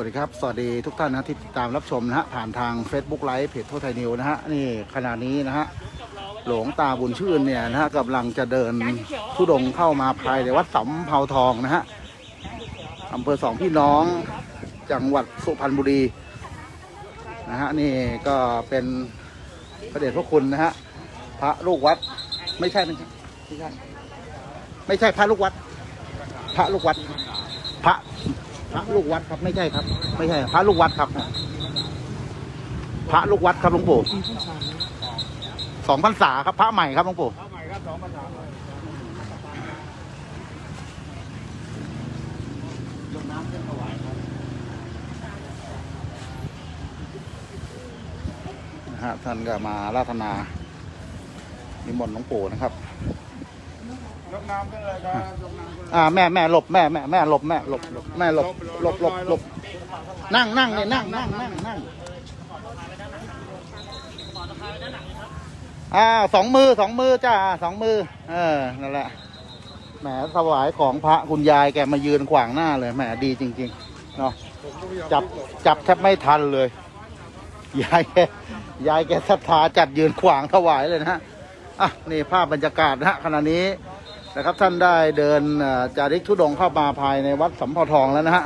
สวัสดีครับ สวัสดีทุกท่านนะที่ติดตามรับชมนะฮะผ่านทาง Facebook ไลฟ์เพจทั่วไทยนิวนะฮะนี่ขณะนี้นะฮะหลวงตาบุญชื่นเนี่ยนะฮะกำลังจะเดินทุดงเข้ามาภายในวัดสำเภาทองนะฮะอำเภอสองพี่น้องจังหวัดสุพรรณบุรีนะฮะนี่ก็เป็นพระเดชพระคุณนะฮะพระลูกวัดไม่ใช่ไม่ใช่ไม่ใช่ไม่ใช่พระลูกวัด พระลูกวัด พระ ระลูกวัดครับไม่ใช่ครับ ไม่ใช่ พระลูกวัดครับพระลูกวัดครับหลวงปู่สองพรรษาครับพระใหม่ครับหลวงปู่เอาใหม่ครับสองภาษาลยยกน้ำขึ้นถวายครับนะฮะท่านก็มาราธนานิมนต์หลวงปู่นะครับ ยกน้ำขึ้นเลยครับยกน้ำขึ้นเลยอ่าแม่แม่หลบแม่แม่แม่หลบแม่หลบหลบแม่หลบหลบหลบหลบนั่งนั่งเนี่ยนั่งนั่งนั่งนั่งอ่าสองมือสองมือจ้าสองมือ เออนั่นแหละแหมถวายของพระคุณยายแกมายืนขวางหน้าเลยแหมดีจริงๆเนาะจับจับแทบไม่ทันเลยยายแกยายแกศรัทธาจัดยืนขวางถวายเลยนะฮะอะนี่ภาพบรรยากาศนะฮะขณะนี้ นะครับท่านได้เดินจาริกทุดงเข้ามาภายในวัดสำเภาทองแล้วนะฮะ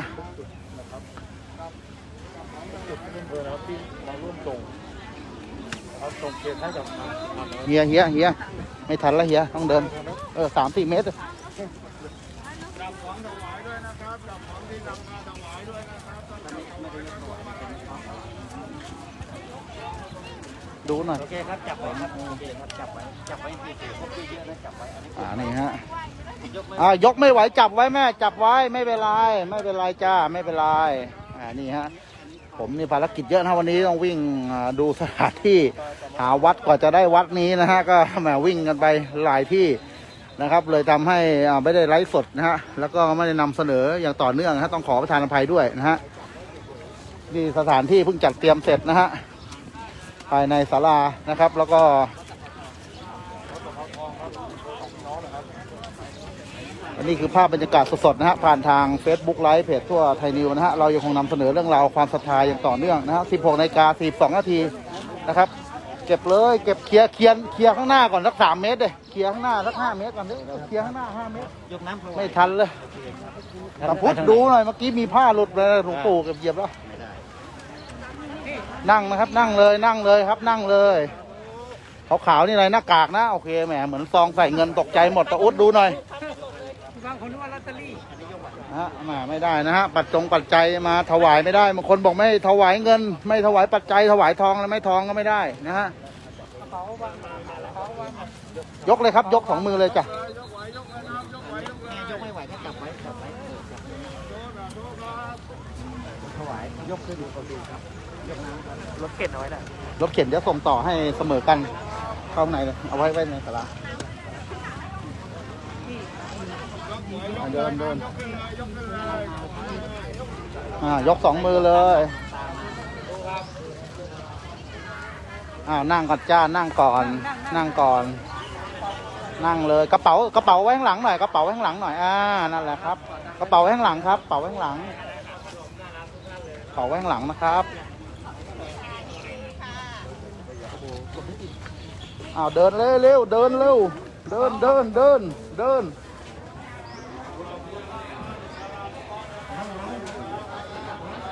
จุดที่อำเภอนะครับที่มาร่วมส่งเราส่งเขตให้กับทางทางเฮียเฮียเฮียไม่ทันแล้วเฮียต้องเดิน เออสามสี่เมตร ดับของถวายด้วยนะครับดับของที่นำมาถวายด้วยนะครับดูหน่อย โอเคครับ จับไว้ครับโอเคครับ จับไว้ จับไว้ที่ถือพวกพี่เยอะนะจับไว้ อันนี้อ่านี่ฮะ ยกไม่อ่ายกไม่ไหวจับไว้แม่ จับไว้ไม่เป็นไรไม่เป็นไรจ้าไม่เป็นไรอ่านี่ฮะผมนี่ภารกิจเยอะนะวันนี้ต้องวิ่งอ่าดูสถานที่หาวัดกว่าจะได้วัดนี้นะฮะก็แหมวิ่งกันไปหลายที่นะครับ เลยทำให้อ่าไม่ได้ไลฟ์สดนะฮะแล้วก็ไม่ได้นำเสนออย่างต่อเนื่องนะฮะต้องขอประทานอภัยด้วยนะฮะนี่สถานที่เพิ่งจัดเตรียมเสร็จนะฮะ ภายในศาลานะครับ แล้วก็อันนี้คือภาพบรรยากาศสดๆนะฮะ ผ่านทาง Facebook ไลฟ์เพจทั่วไทยนิวนะฮะ เรายังคงนำเสนอเรื่องราวความศรัทธาอย่างต่อเนื่องนะฮะ 16นาฬิกา42นาทีนะครับ เก็บเลย เก็บเคลียร์เคลียร์เคลียร์ข้างหน้าก่อนสักสามเมตรเลยเคลียร์ข้างหน้าสักห้าเมตรก่อนดิเคลียร์ข้างหน้าห้าเมตร ยกน้ำถวายไม่ทันเลยตะพุดดูหน่อย เมื่อกี้มีผ้าหลุดไปหลวงปู่เก็บเหยียบแล้วไม่ได้ นั่งนะครับนั่งเลยนั่งเลยครับนั่งเลยขาวๆนี่อะไรหน้ากากนะโอเคแหมเหมือนซองใส่เงินตกใจหมดตะอุดดูหน่อยบางคนนึกว่าลอตเตอรี่นะฮะมาไม่ได้นะฮะปัจจงปัจจัยมาถวายไม่ได้บางคนบอกไม่ถวายเงิน ไม่ถวายปัจจัยถวายทองแล้วไม่ทองก็ไม่ได้นะฮะยกเลยครับยกสองมือเลยจ้ะ ยกขึ้นดูครับยกน้ำครับรถเข็นเอาไว้ได้รถเข็นจะส่งต่อให้เสมอกันเข้าในเลยเอาไว้ไว้ในศาลาอะเดินเดินยกขึ้นเลยยกขึ้นเลยอ่ายกสองมือเลยอ้านั่งก่อนจ้านั่งก่อน นั่งก่อน นั่งเลยกระเป๋ากระเป๋าไว้ข้างหลังหน่อยกระเป๋าไว้ข้างหลังหน่อยอ่านั่นแหละครับ กระเป๋าไว้ข้างหลังครับกระเป๋าไว้ข้างหลัง กระเป๋าไว้ข้างหลังนะครับอ้าวเดินเร็วเร็วเดินเร็วเดินเดินเดินเดิน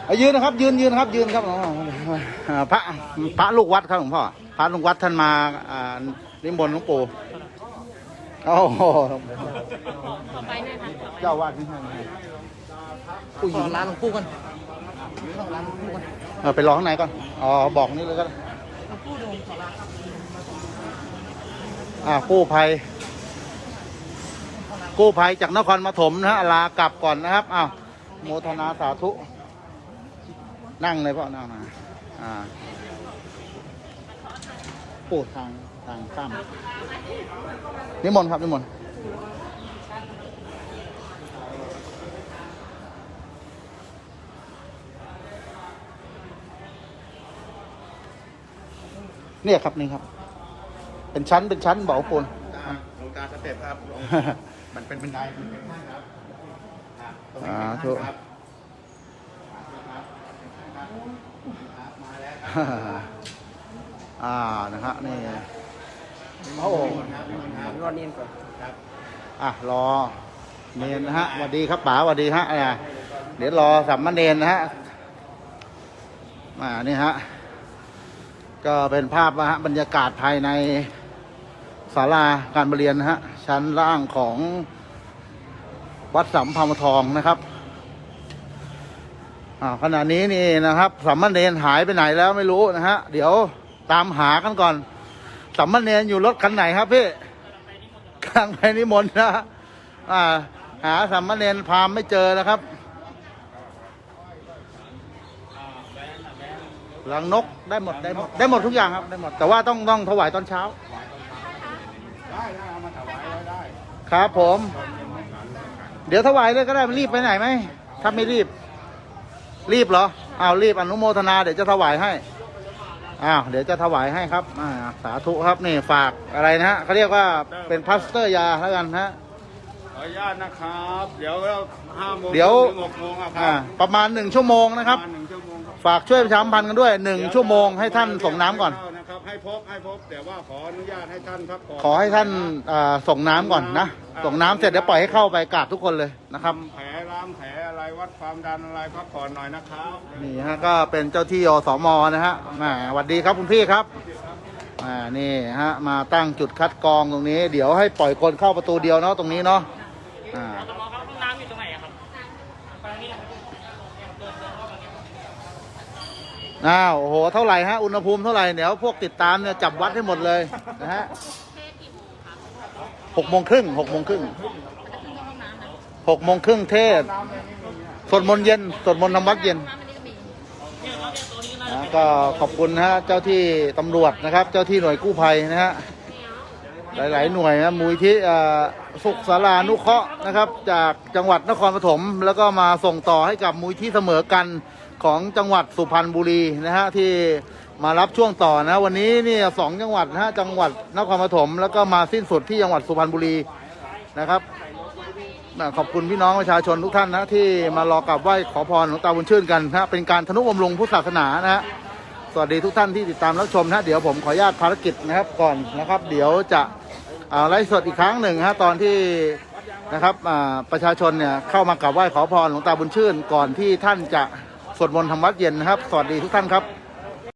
อะยืนนะครับยืนยืนครับยืนครับอ๋ออ่าพระพระลูกวัดครับหลวงพ่อพระลูกวัดท่านมาอ่านิมนต์หลวงปู่โอ้โหเจ้าวาดที่ให้มาผู้ หญิงร้านหลวงปู่กันร้านหลวงปู่กันเออไปรอข้างในก่อน อ๋อ บอกนี่เลยก็ได้อ่ากู้ภัย กู้ภัยจากนครปฐมนะฮะลากลับก่อนนะครับอ้าวโมทนาสาธุ นั่งเลยพ่อนั่งนะอ่าโอ้ทางทางข้ามนิมนต์ครับนิมนต์ เนี่ยครับนี่ครับ เป็นชั้นเป็นชั้นเบาปูนหลวงตาสเต็ปครับมันเป็นบันไดมันเป็นท่านครับอะตรงนี้อ่าเป็นถูท่ากนครับมาแล้วครับอ่านะฮะนี่โอ้ครับนิมนต์รอนเนียนก่อนครับอะรอเนนนะฮะสวัสดีครับป๋าสวัสดีฮะอ่าเดี๋ยวรอสัมมาเนนนะฮะอ่านี่ฮะ ก็เป็นภาพนะฮะบรรยากาศภายในศาลาการประเรียนนะฮะชั้นล่างของวัดสัมพัมทองนะครับอ่าขณะนี้นี่นะครับสัมมาเนนหายไปไหนแล้วไม่รู้นะฮะเดี๋ยวตามหากันก่อนสัมมาเนนอยู่รถคันไหนครับพี่กลางไปนิมนต์นะฮะอ่าหาสัมมาเนนพามไม่เจอแล้วครับ หลังนกได้หมดได้หมดได้หมดทุกอย่างครับได้หมดแต่ว่าต้องต้องถวายตอนเช้า ได้ได้เอามาถวายไว้ได้ครับผม เดี๋ยวถวายเลยก็ได้มันรีบไปไหนไหมถ้าไม่รีบ รีบเหรออ้าวรีบอนุโมทนาเดี๋ยวจะถวายให้อ้าวเดี๋ยวจะถวายให้ครับอ่าสาธุครับนี่ฝากอะไรนะฮะเขาเรียกว่าเป็นพลาสเตอร์ยาแล้วกันฮะ ขออนุญาตนะครับ เดี๋ยวเราห้าโมงเดี๋ยว ถึงหกโมงอะคอ่ารับประมาณหนึ่งชั่วโมงนะครับปมาณหนึ่งชั่วโมงครับ ฝากช่วยประชาสัมพันธ์กันด้วยหนึ่งชั่วโมงให้ท่านส่งน้ำก่อน นะครับให้พบให้พบแต่ว่าขออนุญาตให้ท่านพักผ่อนขอให้ท่านอ่าส่งน้ำก่อนนะ ส่งน้ำเสร็จเดี๋ยวปล่อยให้เข้าไปกราบทุกคนเลยนะครับ ทำแผลล้างแผลอะไรวัดความดันอะไรพักผ่อนหน่อยนะครับนี่ฮะก็เป็นเจ้าที่อสมนะฮะแหมสวัสดีครับคุณพี่ครับอ่านี่ฮะมาตั้งจุดคัดกรองตรงนี้ เดี๋ยวให้ปล่อยคนเข้าประตูเดียวเนาะตรงนี้เนาะอ่า ตมครับห้องน้ำอยู่ตรงไหนอะครับไปทางนี้นะครับ อ้าวโอ้โห เท่าไหร่ฮะ อุณหภูมิเท่าไหร่ เดี๋ยวพวกติดตามเนี่ยจับวัดให้หมดเลยนะฮะหกโมงครึ่งหกโมงครึ่งหกโมงครึ่งเทศสวดมนต์เย็นสวดมนต์ทำวัดเย็นนะก็ขอบคุณนะฮะ เจ้าที่ตำรวจนะครับ เจ้าที่หน่วยกู้ภัยนะฮะ หลาย ๆ หน่วยนะมูลที่สุขสารานุเคราะห์นะครับ จากจังหวัดนครปฐมแล้วก็มาส่งต่อให้กับมูลที่เสมอกัน ของจังหวัดสุพรรณบุรีนะฮะที่มารับช่วงต่อนะ วันนี้นี่สองจังหวัดนะฮะจังหวัดนครปฐมแล้วก็มาสิ้นสุดที่จังหวัดสุพรรณบุรีนะครับขอบคุณพี่น้องประชาชนทุกท่านนะที่มารอกราบไหว้ขอพรหลวงตาบุญชื่นกันนะเป็นการทนุบำรุงพุทธศาสนานะฮะสวัสดีทุกท่านที่ติดตามรับชมนะเดี๋ยวผมขออนุญาตภารกิจนะครับก่อนนะครับ เดี๋ยวจะไลฟ์สดอีกครั้งหนึ่งฮะตอนที่นะครับประชาชนเนี่ยเข้ามากราบไหว้ขอพรหลวงตาบุญชื่นก่อนที่ท่านจะ สวดมนต์ทำวัดเย็นนะครับ สวัสดีทุกท่านครับ